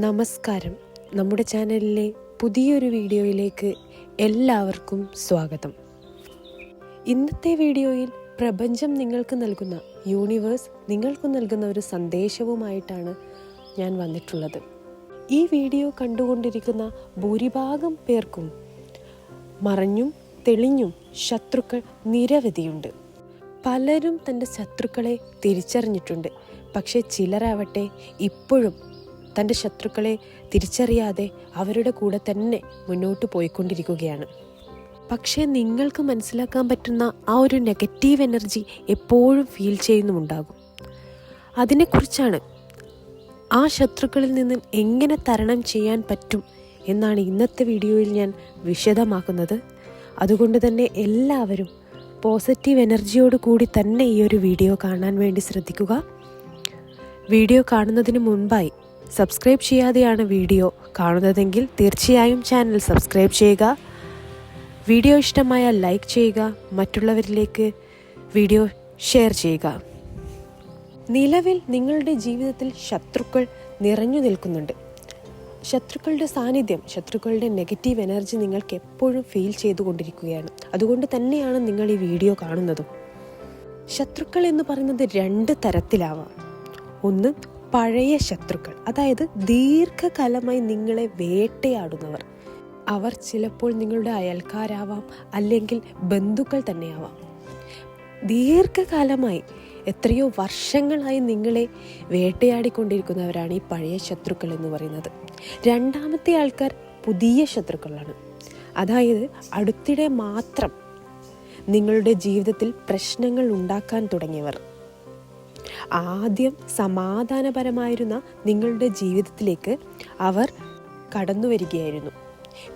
നമസ്കാരം. നമ്മുടെ ചാനലിലെ പുതിയൊരു വീഡിയോയിലേക്ക് എല്ലാവർക്കും സ്വാഗതം. ഇന്നത്തെ വീഡിയോയിൽ പ്രപഞ്ചം നിങ്ങൾക്ക് നൽകുന്ന യൂണിവേഴ്സ് നിങ്ങൾക്ക് നൽകുന്ന ഒരു സന്ദേശവുമായിട്ടാണ് ഞാൻ വന്നിട്ടുള്ളത്. ഈ വീഡിയോ കണ്ടുകൊണ്ടിരിക്കുന്ന ഭൂരിഭാഗം പേർക്കും മറഞ്ഞും തെളിഞ്ഞും ശത്രുക്കൾ നിരവധിയുണ്ട്. പലരും തന്റെ ശത്രുക്കളെ തിരിച്ചറിഞ്ഞിട്ടുണ്ട്. പക്ഷേ ചിലരാവട്ടെ ഇപ്പോഴും തന്റെ ശത്രുക്കളെ തിരിച്ചറിയാതെ അവരുടെ കൂടെ തന്നെ മുന്നോട്ട് പോയിക്കൊണ്ടിരിക്കുകയാണ്. പക്ഷേ നിങ്ങൾക്ക് മനസ്സിലാക്കാൻ പറ്റുന്ന ആ ഒരു നെഗറ്റീവ് എനർജി എപ്പോഴും ഫീൽ ചെയ്യുന്നുമുണ്ടാകും. അതിനെക്കുറിച്ചാണ് ആ ശത്രുക്കളിൽ നിന്ന് എങ്ങനെ തരണം ചെയ്യാൻ പറ്റും എന്നാണ് ഇന്നത്തെ വീഡിയോയിൽ ഞാൻ വിശദമാക്കുന്നത്. അതുകൊണ്ട് തന്നെ എല്ലാവരും പോസിറ്റീവ് എനർജിയോട് കൂടി തന്നെ ഈ ഒരു വീഡിയോ കാണാൻ വേണ്ടി ശ്രദ്ധിക്കുക. വീഡിയോ കാണുന്നതിന് മുൻപായി സബ്സ്ക്രൈബ് ചെയ്യാതെയാണ് വീഡിയോ കാണുന്നതെങ്കിൽ തീർച്ചയായും ചാനൽ സബ്സ്ക്രൈബ് ചെയ്യുക. വീഡിയോ ഇഷ്ടമായ ലൈക്ക് ചെയ്യുക. മറ്റുള്ളവരിലേക്ക് വീഡിയോ ഷെയർ ചെയ്യുക. നിലവിൽ നിങ്ങളുടെ ജീവിതത്തിൽ ശത്രുക്കൾ നിറഞ്ഞു നിൽക്കുന്നുണ്ട്. ശത്രുക്കളുടെ സാന്നിധ്യം ശത്രുക്കളുടെ നെഗറ്റീവ് എനർജി നിങ്ങൾക്ക് എപ്പോഴും ഫീൽ ചെയ്തുകൊണ്ടിരിക്കുകയാണ്. അതുകൊണ്ട് തന്നെയാണ് നിങ്ങൾ ഈ വീഡിയോ കാണുന്നതും. ശത്രുക്കൾ എന്ന് പറയുന്നത് രണ്ട് തരത്തിലാവാം. ഒന്ന് പഴയ ശത്രുക്കൾ അതായത് ദീർഘകാലമായി നിങ്ങളെ വേട്ടയാടുന്നവർ. അവർ ചിലപ്പോൾ നിങ്ങളുടെ അയൽക്കാരാവാം അല്ലെങ്കിൽ ബന്ധുക്കൾ തന്നെയാവാം. ദീർഘകാലമായി എത്രയോ വർഷങ്ങളായി നിങ്ങളെ വേട്ടയാടിക്കൊണ്ടിരിക്കുന്നവരാണ് ഈ പഴയ ശത്രുക്കൾ എന്ന് പറയുന്നത്. രണ്ടാമത്തെ ആൾക്കാർ പുതിയ ശത്രുക്കളാണ്. അതായത് അടുത്തിടെ മാത്രം നിങ്ങളുടെ ജീവിതത്തിൽ പ്രശ്നങ്ങൾ ഉണ്ടാക്കാൻ തുടങ്ങിയവർ. ആദ്യം സമാധാനപരമായിരുന്ന നിങ്ങളുടെ ജീവിതത്തിലേക്ക് അവർ കടന്നു വരികയായിരുന്നു.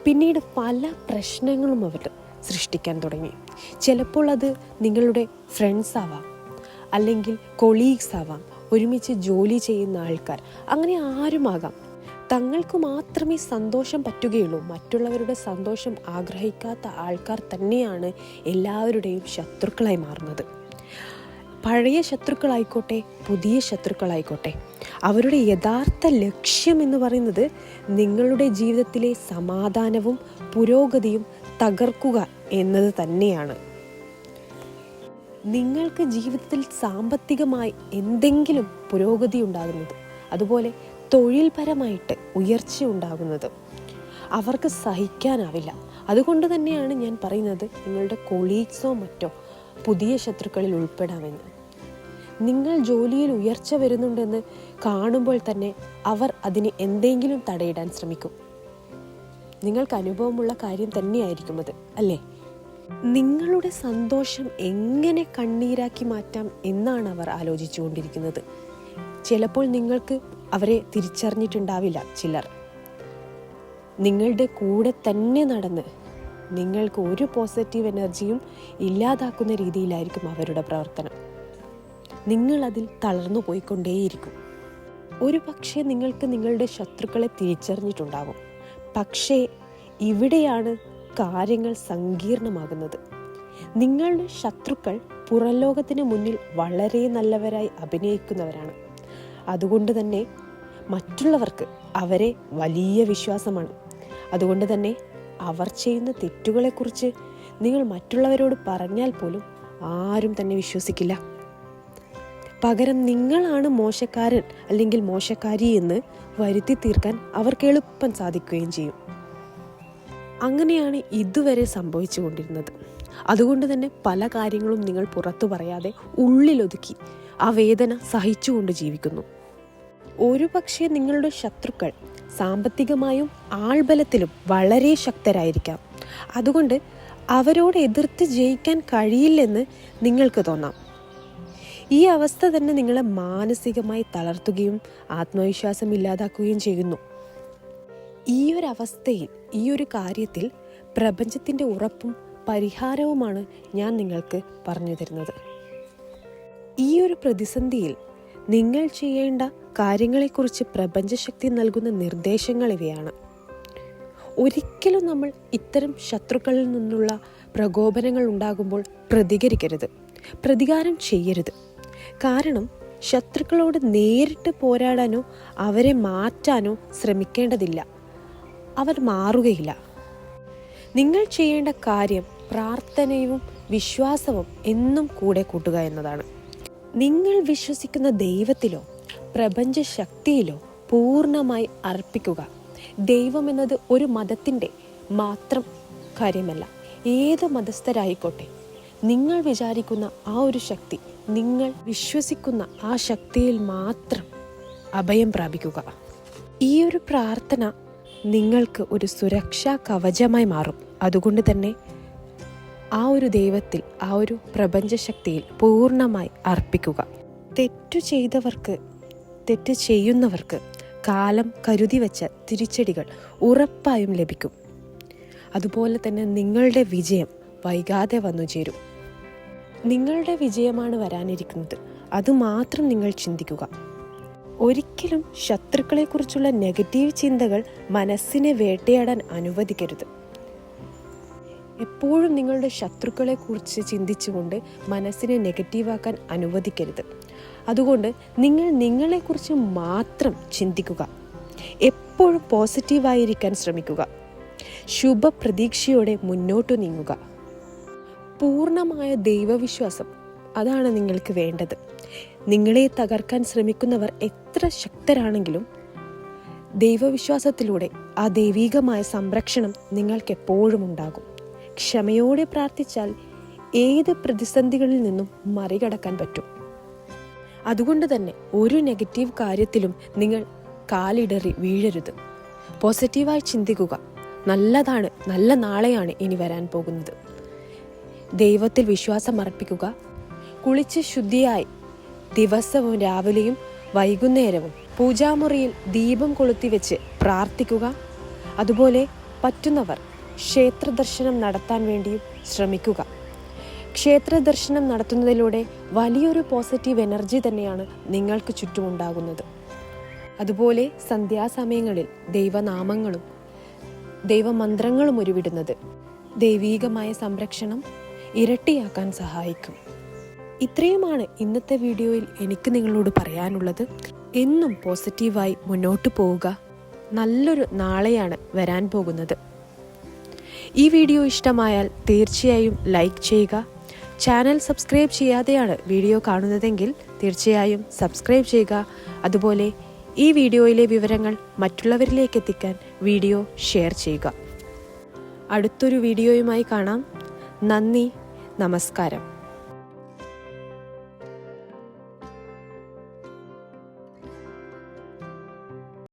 പിന്നീട് പല പ്രശ്നങ്ങളും അവർ സൃഷ്ടിക്കാൻ തുടങ്ങി. ചിലപ്പോൾ അത് നിങ്ങളുടെ ഫ്രണ്ട്സ് ആവാം അല്ലെങ്കിൽ കൊളീഗ്സ് ആവാം ഒരുമിച്ച് ജോലി ചെയ്യുന്ന ആൾക്കാർ അങ്ങനെ ആരുമാകാം തങ്ങൾക്ക് മാത്രമേ സന്തോഷം പറ്റുകയുള്ളൂ. മറ്റുള്ളവരുടെ സന്തോഷം ആഗ്രഹിക്കാത്ത ആൾക്കാർ തന്നെയാണ് എല്ലാവരുടെയും ശത്രുക്കളായി മാറുന്നത്. പഴയ ശത്രുക്കളായിക്കോട്ടെ പുതിയ ശത്രുക്കളായിക്കോട്ടെ. അവരുടെ യഥാർത്ഥ ലക്ഷ്യം എന്ന് പറയുന്നത് നിങ്ങളുടെ ജീവിതത്തിലെ സമാധാനവും പുരോഗതിയും തകർക്കുക എന്നത് തന്നെയാണ്. നിങ്ങൾക്ക് ജീവിതത്തിൽ സാമ്പത്തികമായി എന്തെങ്കിലും പുരോഗതി ഉണ്ടാകുന്നത് അതുപോലെ തൊഴിൽപരമായിട്ട് ഉയർച്ച ഉണ്ടാകുന്നത് അവർക്ക് സഹിക്കാനാവില്ല. അതുകൊണ്ട് തന്നെയാണ് ഞാൻ പറയുന്നത് നിങ്ങളുടെ കൊളീഗ്സോ മറ്റോ പുതിയ ശത്രുക്കളിൽ ഉൾപ്പെടാമെന്ന്. നിങ്ങൾ ജോലിയിൽ ഉയർച്ച വരുന്നുണ്ടെന്ന് കാണുമ്പോൾ തന്നെ അവർ അതിന് എന്തെങ്കിലും തടയിടാൻ ശ്രമിക്കും. നിങ്ങൾക്ക് അനുഭവമുള്ള കാര്യം തന്നെയായിരിക്കും അത് അല്ലേ? നിങ്ങളുടെ സന്തോഷം എങ്ങനെ കണ്ണീരാക്കി മാറ്റാം എന്നാണ് അവർ ആലോചിച്ചുകൊണ്ടിരിക്കുന്നത്. ചിലപ്പോൾ നിങ്ങൾക്ക് അവരെ തിരിച്ചറിഞ്ഞിട്ടുണ്ടാവില്ല ചിലർ. നിങ്ങളുടെ കൂടെ തന്നെ നടന്ന് നിങ്ങൾക്ക് ഒരു പോസിറ്റീവ് എനർജിയും ഇല്ലാതാക്കുന്ന രീതിയിലായിരിക്കും അവരുടെ പ്രവർത്തനം. നിങ്ങൾ അതിൽ തളർന്നു പോയിക്കൊണ്ടേയിരിക്കും. ഒരു പക്ഷേ നിങ്ങൾക്ക് നിങ്ങളുടെ ശത്രുക്കളെ തിരിച്ചറിഞ്ഞിട്ടുണ്ടാകും പക്ഷേ ഇവിടെയാണ് കാര്യങ്ങൾ സങ്കീർണമാകുന്നത്. നിങ്ങളുടെ ശത്രുക്കൾ പുറലോകത്തിന് മുന്നിൽ വളരെ നല്ലവരായി അഭിനയിക്കുന്നവരാണ്. അതുകൊണ്ട് തന്നെ മറ്റുള്ളവർക്ക് അവരെ വലിയ വിശ്വാസമാണ്. അതുകൊണ്ട് തന്നെ അവർ ചെയ്യുന്ന തെറ്റുകളെക്കുറിച്ച് നിങ്ങൾ മറ്റുള്ളവരോട് പറഞ്ഞാൽ പോലും ആരും തന്നെ വിശ്വസിക്കില്ല. പകരം നിങ്ങളാണ് മോശക്കാരൻ അല്ലെങ്കിൽ മോശക്കാരി എന്ന് വരുത്തി തീർക്കാൻ അവർക്ക് എളുപ്പം സാധിക്കുകയും ചെയ്യും. അങ്ങനെയാണ് ഇതുവരെ സംഭവിച്ചുകൊണ്ടിരുന്നത്. അതുകൊണ്ട് തന്നെ പല കാര്യങ്ങളും നിങ്ങൾ പുറത്തു പറയാതെ ഉള്ളിലൊതുക്കി ആ വേദന സഹിച്ചുകൊണ്ട് ജീവിക്കുന്നു. ഒരു പക്ഷേ നിങ്ങളുടെ ശത്രുക്കൾ സാമ്പത്തികമായും ആൾബലത്തിലും വളരെ ശക്തരായിരിക്കാം. അതുകൊണ്ട് അവരോട് എതിർത്ത് ജയിക്കാൻ കഴിയില്ലെന്ന് നിങ്ങൾക്ക് തോന്നാം. ഈ അവസ്ഥ തന്നെ നിങ്ങളെ മാനസികമായി തളർത്തുകയും ആത്മവിശ്വാസം ഇല്ലാതാക്കുകയും ചെയ്യുന്നു. ഈ ഒരു അവസ്ഥയിൽ ഈ ഒരു കാര്യത്തിൽ പ്രപഞ്ചത്തിന്റെ ഉറപ്പും പരിഹാരവുമാണ് ഞാൻ നിങ്ങൾക്ക് പറഞ്ഞു തരുന്നത്. ഈ ഒരു പ്രതിസന്ധിയിൽ നിങ്ങൾ ചെയ്യേണ്ട കാര്യങ്ങളെക്കുറിച്ച് പ്രപഞ്ചശക്തി നൽകുന്ന നിർദ്ദേശങ്ങൾ ഇവയാണ്. ഒരിക്കലും നമ്മൾ ഇത്തരം ശത്രുക്കളിൽ നിന്നുള്ള പ്രകോപനങ്ങൾ ഉണ്ടാകുമ്പോൾ പ്രതികരിക്കരുത്. പ്രതികാരം ചെയ്യരുത്. കാരണം ശത്രുക്കളോട് നേരിട്ട് പോരാടാനോ അവരെ മാറ്റാനോ ശ്രമിക്കേണ്ടതില്ല. അവർ മാറുകയില്ല. നിങ്ങൾ ചെയ്യേണ്ട കാര്യം പ്രാർത്ഥനയും വിശ്വാസവും എന്നും കൂടെ കൂട്ടുക എന്നതാണ്. നിങ്ങൾ വിശ്വസിക്കുന്ന ദൈവത്തിലോ പ്രപഞ്ച ശക്തിയിലോ പൂർണമായി അർപ്പിക്കുക. ദൈവം എന്നത് ഒരു മതത്തിന്റെ മാത്രം കാര്യമല്ല. ഏത് മതസ്ഥരായിക്കോട്ടെ നിങ്ങൾ വിചാരിക്കുന്ന ആ ഒരു ശക്തി നിങ്ങൾ വിശ്വസിക്കുന്ന ആ ശക്തിയിൽ മാത്രം അഭയം പ്രാപിക്കുക. ഈ ഒരു പ്രാർത്ഥന നിങ്ങൾക്ക് ഒരു സുരക്ഷാ കവചമായി മാറും. അതുകൊണ്ട് തന്നെ ആ ഒരു ദൈവത്തിൽ ആ ഒരു പ്രപഞ്ചശക്തിയിൽ പൂർണമായി അർപ്പിക്കുക. തെറ്റു ചെയ്തവർക്ക് തെറ്റ് ചെയ്യുന്നവർക്ക് കാലം കരുതി വെച്ച തിരിച്ചടികൾ ഉറപ്പായും ലഭിക്കും. അതുപോലെ തന്നെ നിങ്ങളുടെ വിജയം വൈകാതെ വന്നു ചേരും നിങ്ങളുടെ വിജയമാണ് വരാനിരിക്കുന്നത്. അതുമാത്രം നിങ്ങൾ ചിന്തിക്കുക. ഒരിക്കലും ശത്രുക്കളെക്കുറിച്ചുള്ള നെഗറ്റീവ് ചിന്തകൾ മനസ്സിനെ വേട്ടയാടാൻ അനുവദിക്കരുത്. എപ്പോഴും നിങ്ങളുടെ ശത്രുക്കളെക്കുറിച്ച് ചിന്തിച്ചുകൊണ്ട് മനസ്സിനെ നെഗറ്റീവാക്കാൻ അനുവദിക്കരുത്. അതുകൊണ്ട് നിങ്ങൾ നിങ്ങളെക്കുറിച്ച് മാത്രം ചിന്തിക്കുക. എപ്പോഴും പോസിറ്റീവായിരിക്കാൻ ശ്രമിക്കുക. ശുഭപ്രതീക്ഷയോടെ മുന്നോട്ടു നീങ്ങുക. പൂർണമായ ദൈവവിശ്വാസം അതാണ് നിങ്ങൾക്ക് വേണ്ടത്. നിങ്ങളെ തകർക്കാൻ ശ്രമിക്കുന്നവർ എത്ര ശക്തരാണെങ്കിലും ദൈവവിശ്വാസത്തിലൂടെ ആ ദൈവീകമായ സംരക്ഷണം നിങ്ങൾക്ക് എപ്പോഴും ഉണ്ടാകും. ക്ഷമയോടെ പ്രാർത്ഥിച്ചാൽ ഏത് പ്രതിസന്ധികളിൽ നിന്നും മറികടക്കാൻ പറ്റും. അതുകൊണ്ട് തന്നെ ഒരു നെഗറ്റീവ് കാര്യത്തിലും നിങ്ങൾ കാലിടറി വീഴരുത്. പോസിറ്റീവായി ചിന്തിക്കുക. നല്ലതാണ് നല്ല നാളെയാണ് ഇനി വരാൻ പോകുന്നത്. ദൈവത്തിൽ വിശ്വാസം അർപ്പിക്കുക. കുളിച്ച് ശുദ്ധിയായി ദിവസവും രാവിലെയും വൈകുന്നേരവും പൂജാമുറിയിൽ ദീപം കൊളുത്തി വെച്ച് പ്രാർത്ഥിക്കുക. അതുപോലെ പറ്റുന്നവർ ക്ഷേത്ര ദർശനം നടത്താൻ വേണ്ടിയും ശ്രമിക്കുക. ക്ഷേത്ര ദർശനം നടത്തുന്നതിലൂടെ വലിയൊരു പോസിറ്റീവ് എനർജി തന്നെയാണ് നിങ്ങൾക്ക് ചുറ്റുമുണ്ടാകുന്നത്. അതുപോലെ സന്ധ്യാസമയങ്ങളിൽ ദൈവനാമങ്ങളും ദൈവമന്ത്രങ്ങളും ഉരുവിടുന്നത് ദൈവീകമായ സംരക്ഷണം ഇരട്ടിയാക്കാൻ സഹായിക്കും. ഇത്രയുമാണ് ഇന്നത്തെ വീഡിയോയിൽ എനിക്ക് നിങ്ങളോട് പറയാനുള്ളത്. എന്നും പോസിറ്റീവായി മുന്നോട്ട് പോവുക. നല്ലൊരു നാളെയാണ് വരാൻ പോകുന്നത്. ഈ വീഡിയോ ഇഷ്ടമായാൽ തീർച്ചയായും ലൈക്ക് ചെയ്യുക. ചാനൽ സബ്സ്ക്രൈബ് ചെയ്യാതെയാണ് വീഡിയോ കാണുന്നതെങ്കിൽ തീർച്ചയായും സബ്സ്ക്രൈബ് ചെയ്യുക. അതുപോലെ ഈ വീഡിയോയിലെ വിവരങ്ങൾ മറ്റുള്ളവരിലേക്ക് എത്തിക്കാൻ വീഡിയോ ഷെയർ ചെയ്യുക. അടുത്തൊരു വീഡിയോയുമായി കാണാം. നന്ദി. നമസ്കാരം.